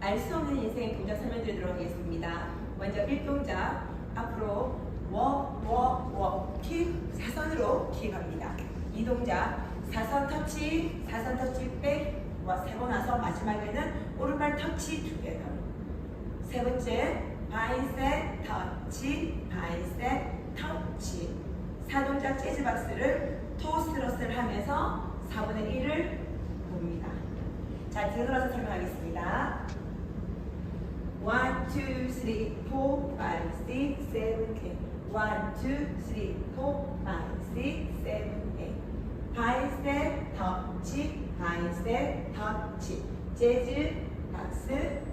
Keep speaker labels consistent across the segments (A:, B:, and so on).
A: 알 수 없는 인생의 동작 설명드리도록 하겠습니다. 먼저 1동작 앞으로 킥 사선으로 킥합니다. 2동작 사선 터치, 사선 터치 백 세고 나서 마지막에는 오른발 터치 투게더 세 번째 바이셉 터치, 바이셉 터치 사동작 재즈 박스를 토스트러스를 하면서 4분의 1을 봅니다. 자, 들어서 설명하겠습니다. 1, 2, 3, 4, 5, 6, 7, 8 1, 2, 3, 4, 5, 6, 7, 8 바이스텝 터치, 바이스텝 터치 재즈 박스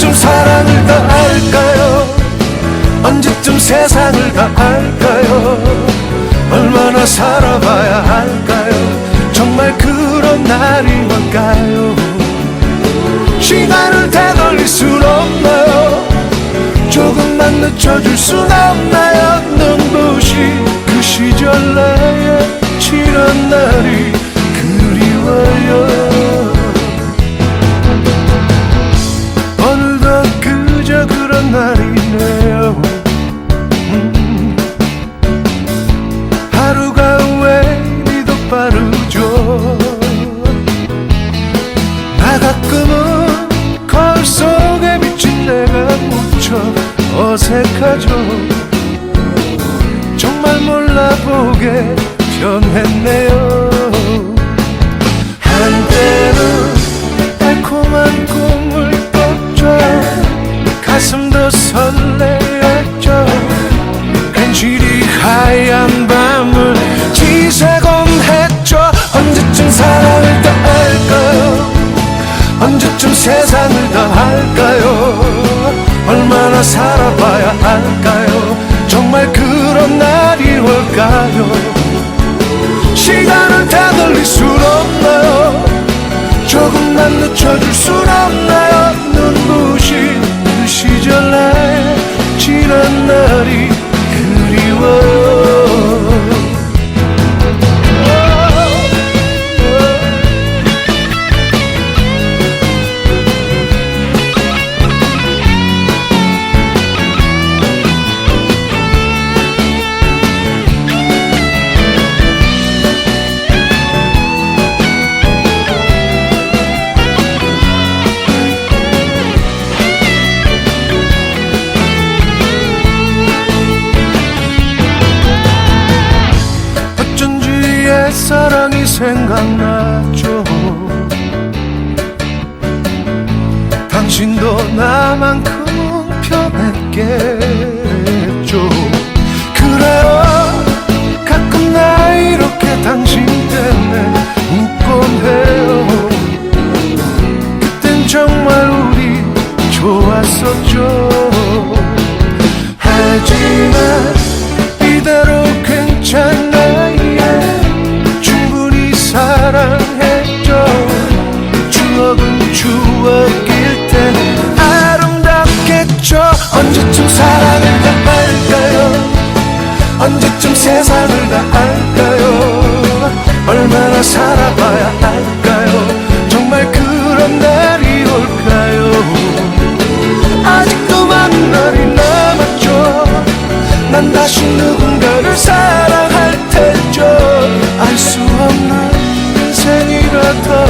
B: 언제쯤 사랑을 다 알까요? 언제쯤 세상을 다 알까요? 얼마나 살아봐야 할까요? 정말 그런 날이 올까요? 시간을 되돌릴 순 없나요? 조금만 늦춰줄 순 없나요? 눈부신 그 시절 나의 지난 날이 빠르죠. 나 가끔은 거울 속에 비친 내가 무척 어색하죠. 정말 몰라보게 변했네요 세상을 다 할까요? 얼마나 살아봐야 할까요? 정말 그런 날이 올까요? 시간을 되돌릴 순 없나요? 조금만 늦춰줄 순 없나요? 눈부신 그 시절 나의 지난 날이 옛사랑이 생각나죠. 당신도 나만큼은 변했겠죠 그래요 가끔 나 이렇게 좀 세상을 다 알까요? 얼마나 살아봐야 할까요? 정말 그런 날이 올까요? 아직도 많은 날이 남았죠. 난 다시 누군가를 사랑할 테죠. 알 수 없는 인생이라 더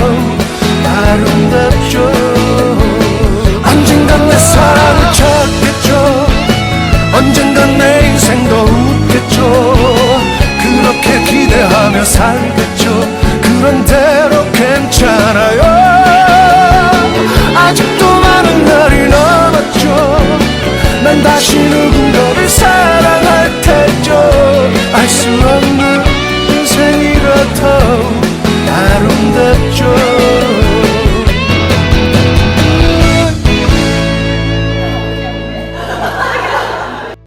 B: 아름답죠. 했죠.